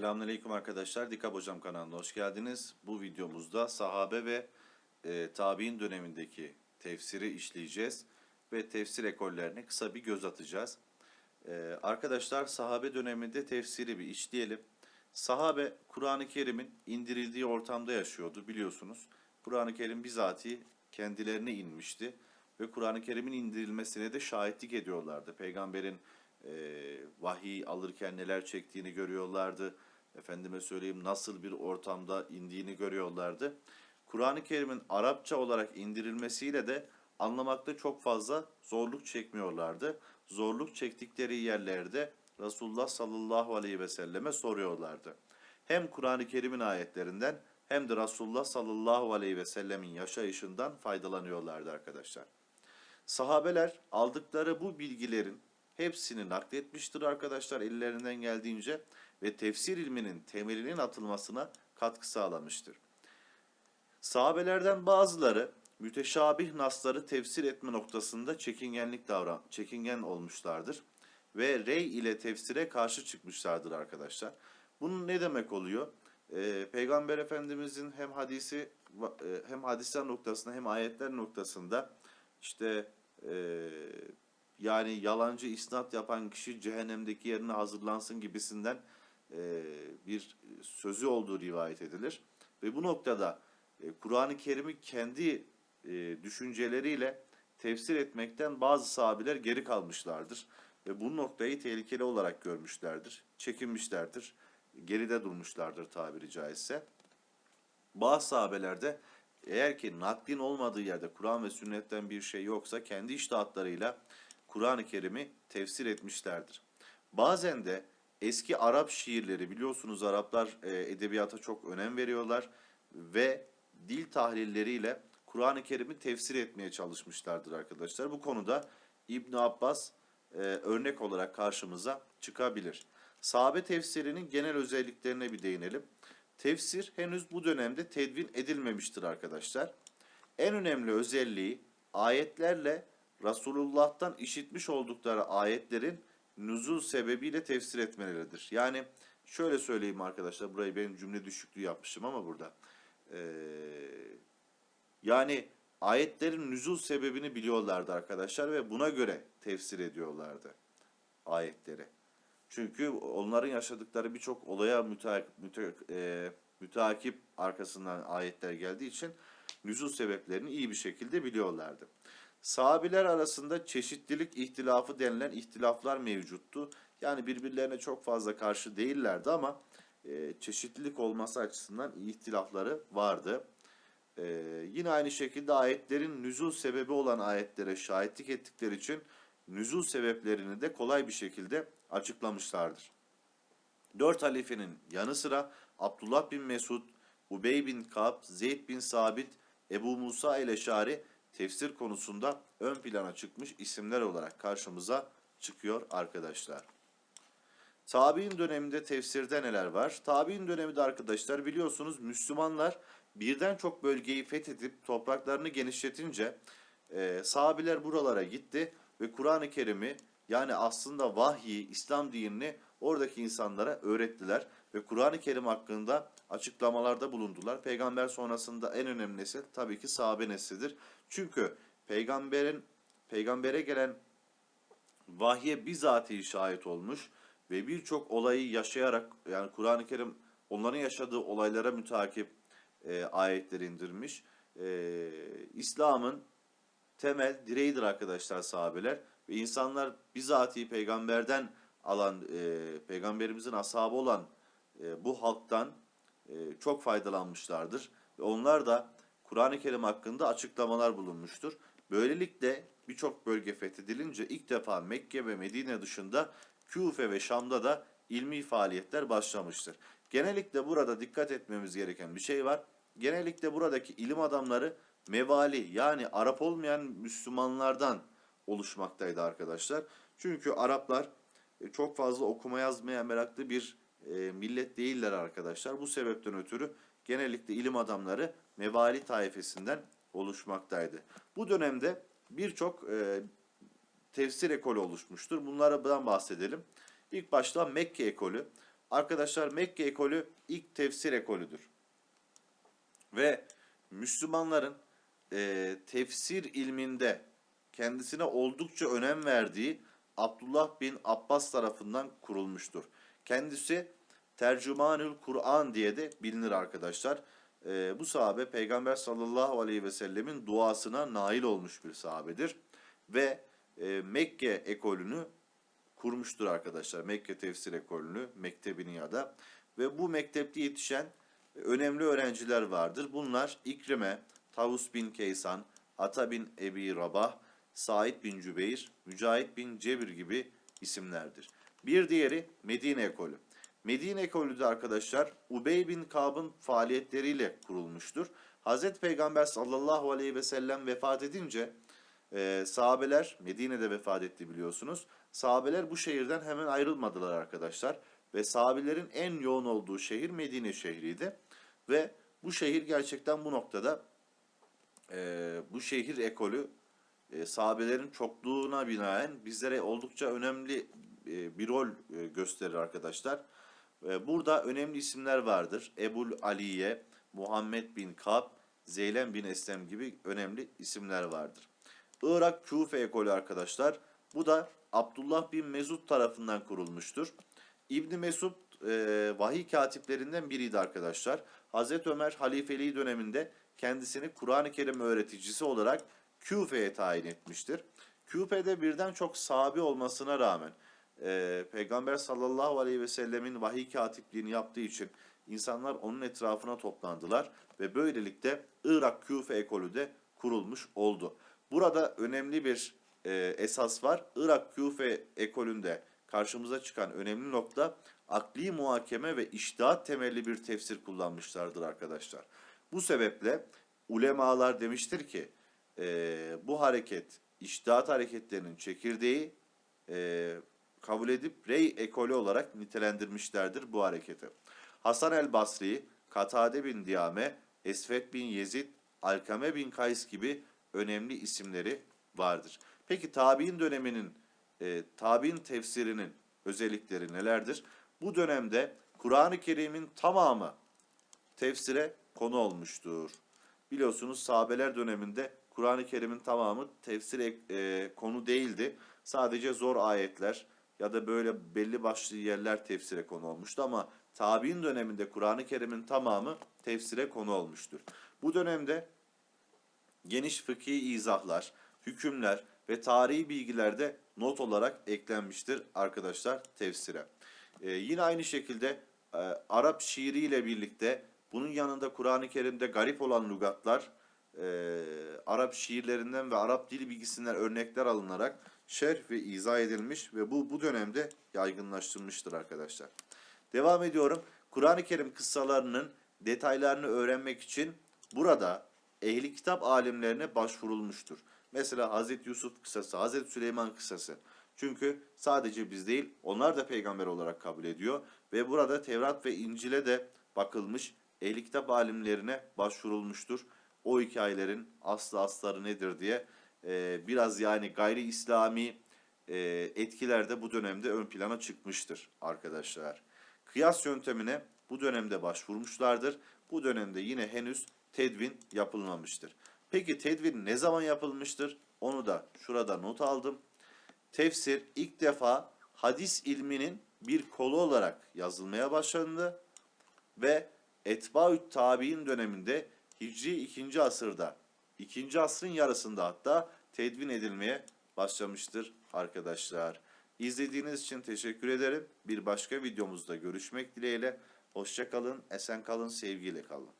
Selamünaleyküm arkadaşlar. Dikab Hocam kanalına hoş geldiniz. Bu videomuzda sahabe ve e, tabi'in dönemindeki tefsiri işleyeceğiz ve tefsir ekollerine kısa bir göz atacağız. E, arkadaşlar sahabe döneminde tefsiri bir işleyelim. Sahabe Kur'an-ı Kerim'in indirildiği ortamda yaşıyordu biliyorsunuz. Kur'an-ı Kerim bizatihi kendilerine inmişti ve Kur'an-ı Kerim'in indirilmesine de şahitlik ediyorlardı. Peygamberin e, vahiy alırken neler çektiğini görüyorlardı. Efendime söyleyeyim nasıl bir ortamda indiğini görüyorlardı. Kur'an-ı Kerim'in Arapça olarak indirilmesiyle de anlamakta çok fazla zorluk çekmiyorlardı. Zorluk çektikleri yerlerde Resulullah sallallahu aleyhi ve selleme soruyorlardı. Hem Kur'an-ı Kerim'in ayetlerinden hem de Resulullah sallallahu aleyhi ve sellemin yaşayışından faydalanıyorlardı arkadaşlar. Sahabeler aldıkları bu bilgilerin hepsini nakletmiştir arkadaşlar ellerinden geldiğince ve tefsir ilminin temelinin atılmasına katkı sağlamıştır. Sahabelerden bazıları müteşabih nasları tefsir etme noktasında çekingenlik davran, çekingen olmuşlardır ve rey ile tefsire karşı çıkmışlardır arkadaşlar. Bunun ne demek oluyor? Ee, Peygamber Efendimizin hem hadisi e, hem hadisler noktasında hem ayetler noktasında işte e, yani yalancı isnat yapan kişi cehennemdeki yerine hazırlansın gibisinden e, bir sözü olduğu rivayet edilir. Ve bu noktada e, Kur'an-ı Kerim'i kendi e, düşünceleriyle tefsir etmekten bazı sahabiler geri kalmışlardır. Ve bu noktayı tehlikeli olarak görmüşlerdir, çekinmişlerdir, geride durmuşlardır tabiri caizse. Bazı sahabelerde eğer ki naklin olmadığı yerde Kur'an ve sünnetten bir şey yoksa kendi iştahatlarıyla Kur'an-ı Kerim'i tefsir etmişlerdir. Bazen de eski Arap şiirleri biliyorsunuz Araplar e, edebiyata çok önem veriyorlar ve dil tahlilleriyle Kur'an-ı Kerim'i tefsir etmeye çalışmışlardır arkadaşlar. Bu konuda İbn Abbas e, örnek olarak karşımıza çıkabilir. Sahabe tefsirinin genel özelliklerine bir değinelim. Tefsir henüz bu dönemde tedvin edilmemiştir arkadaşlar. En önemli özelliği ayetlerle Resulullah'tan işitmiş oldukları ayetlerin nüzul sebebiyle tefsir etmeleridir. Yani şöyle söyleyeyim arkadaşlar, burayı benim cümle düşüklüğü yapmışım ama burada. Ee, yani ayetlerin nüzul sebebini biliyorlardı arkadaşlar ve buna göre tefsir ediyorlardı ayetleri. Çünkü onların yaşadıkları birçok olaya müteak, müte, e, müteakip arkasından ayetler geldiği için nüzul sebeplerini iyi bir şekilde biliyorlardı. Sahabiler arasında çeşitlilik ihtilafı denilen ihtilaflar mevcuttu. Yani birbirlerine çok fazla karşı değillerdi ama e, çeşitlilik olması açısından ihtilafları vardı. E, yine aynı şekilde ayetlerin nüzul sebebi olan ayetlere şahitlik ettikleri için nüzul sebeplerini de kolay bir şekilde açıklamışlardır. Dört halifenin yanı sıra Abdullah bin Mesud, Ubey bin Kab, Zeyd bin Sabit, Ebu Musa ile Şari tefsir konusunda ön plana çıkmış isimler olarak karşımıza çıkıyor arkadaşlar. Tabi'in döneminde tefsirde neler var? Tabi'in döneminde arkadaşlar biliyorsunuz Müslümanlar birden çok bölgeyi fethedip topraklarını genişletince e, sahabiler buralara gitti ve Kur'an-ı Kerim'i yani aslında vahyi, İslam dinini oradaki insanlara öğrettiler ve Kur'an-ı Kerim hakkında açıklamalarda bulundular. Peygamber sonrasında en önemli nesil tabii ki sahabe neslidir. Çünkü peygamberin peygambere gelen vahye bizatihi şahit olmuş ve birçok olayı yaşayarak yani Kur'an-ı Kerim onların yaşadığı olaylara mütakip e, ayetler indirmiş. E, İslam'ın temel direğidir arkadaşlar sahabeler ve insanlar bizatihi peygamberden alan e, peygamberimizin ashabı olan e, bu halktan e, çok faydalanmışlardır. Onlar da Kur'an-ı Kerim hakkında açıklamalar bulunmuştur. Böylelikle birçok bölge fethedilince ilk defa Mekke ve Medine dışında Küfe ve Şam'da da ilmi faaliyetler başlamıştır. Genellikle burada dikkat etmemiz gereken bir şey var. Genellikle buradaki ilim adamları mevali yani Arap olmayan Müslümanlardan oluşmaktaydı arkadaşlar. Çünkü Araplar e, çok fazla okuma yazmaya meraklı bir millet değiller arkadaşlar. Bu sebepten ötürü genellikle ilim adamları mevali taifesinden oluşmaktaydı. Bu dönemde birçok e, tefsir ekolü oluşmuştur. Bunlardan bahsedelim. İlk başta Mekke ekolü. Arkadaşlar Mekke ekolü ilk tefsir ekolüdür. Ve Müslümanların e, tefsir ilminde kendisine oldukça önem verdiği Abdullah bin Abbas tarafından kurulmuştur. Kendisi Tercümanül Kur'an diye de bilinir arkadaşlar. E, bu sahabe Peygamber sallallahu aleyhi ve sellemin duasına nail olmuş bir sahabedir. Ve e, Mekke ekolünü kurmuştur arkadaşlar. Mekke tefsir ekolünü, mektebini ya da. Ve bu mektepte yetişen önemli öğrenciler vardır. Bunlar İkrime, Tavus bin Keysan, Ata bin Ebi Rabah, Said bin Cübeyr, Mücahit bin Cebir gibi isimlerdir. Bir diğeri Medine ekolü. Medine ekolü de arkadaşlar Ubey bin Kab'ın faaliyetleriyle kurulmuştur. Hazreti Peygamber sallallahu aleyhi ve sellem vefat edince e, sahabeler Medine'de vefat etti biliyorsunuz. Sahabeler bu şehirden hemen ayrılmadılar arkadaşlar. Ve sahabelerin en yoğun olduğu şehir Medine şehriydi. Ve bu şehir gerçekten bu noktada e, bu şehir ekolü e, sahabelerin çokluğuna binaen bizlere oldukça önemli e, bir rol e, gösterir arkadaşlar. E, burada önemli isimler vardır. Ebul Aliye, Muhammed bin Kab, Zeylem bin Eslem gibi önemli isimler vardır. Irak Küfe ekolü arkadaşlar. Bu da Abdullah bin Mesud tarafından kurulmuştur. İbni Mesud e, vahiy katiplerinden biriydi arkadaşlar. Hazreti Ömer halifeliği döneminde kendisini Kur'an-ı Kerim öğreticisi olarak Küfe'ye tayin etmiştir. Küfe'de birden çok sahabi olmasına rağmen e, Peygamber sallallahu aleyhi ve sellemin vahiy katipliğini yaptığı için insanlar onun etrafına toplandılar ve böylelikle Irak Küfe ekolü de kurulmuş oldu. Burada önemli bir e, esas var. Irak Küfe ekolünde karşımıza çıkan önemli nokta akli muhakeme ve iştihat temelli bir tefsir kullanmışlardır arkadaşlar. Bu sebeple ulemalar demiştir ki e, bu hareket iştihat hareketlerinin çekirdeği e, kabul edip rey ekolü olarak nitelendirmişlerdir bu hareketi. Hasan el Basri, Katade bin Diyame, Esvet bin Yezid, Alkame bin Kays gibi önemli isimleri vardır. Peki tabi'in döneminin, e, tabi'in tefsirinin özellikleri nelerdir? Bu dönemde Kur'an-ı Kerim'in tamamı tefsire konu olmuştur. Biliyorsunuz sahabeler döneminde Kur'an-ı Kerim'in tamamı tefsire e, konu değildi. Sadece zor ayetler ya da böyle belli başlı yerler tefsire konu olmuştu ama tabi'in döneminde Kur'an-ı Kerim'in tamamı tefsire konu olmuştur. Bu dönemde geniş fıkhi izahlar, hükümler ve tarihi bilgiler de not olarak eklenmiştir arkadaşlar tefsire. Ee, yine aynı şekilde e, Arap şiiri ile birlikte bunun yanında Kur'an-ı Kerim'de garip olan lügatlar e, Arap şiirlerinden ve Arap dil bilgisinden örnekler alınarak şerh ve izah edilmiş ve bu bu dönemde yaygınlaştırılmıştır arkadaşlar. Devam ediyorum. Kur'an-ı Kerim kıssalarının detaylarını öğrenmek için burada ehli kitap alimlerine başvurulmuştur. Mesela Hazreti Yusuf kıssası, Hazreti Süleyman kıssası. Çünkü sadece biz değil, onlar da peygamber olarak kabul ediyor ve burada Tevrat ve İncil'e de bakılmış, ehli kitap alimlerine başvurulmuştur. O hikayelerin aslı asları nedir diye e, biraz yani gayri İslami e, etkiler de bu dönemde ön plana çıkmıştır arkadaşlar. Kıyas yöntemine bu dönemde başvurmuşlardır. Bu dönemde yine henüz tedvin yapılmamıştır. Peki tedvin ne zaman yapılmıştır? Onu da şurada not aldım. Tefsir ilk defa hadis ilminin bir kolu olarak yazılmaya başlandı ve Etbaü't Tabi'in döneminde Hicri 2. asırda, 2. asrın yarısında hatta tedvin edilmeye başlamıştır arkadaşlar. İzlediğiniz için teşekkür ederim. Bir başka videomuzda görüşmek dileğiyle. Hoşça kalın, esen kalın, sevgiyle kalın.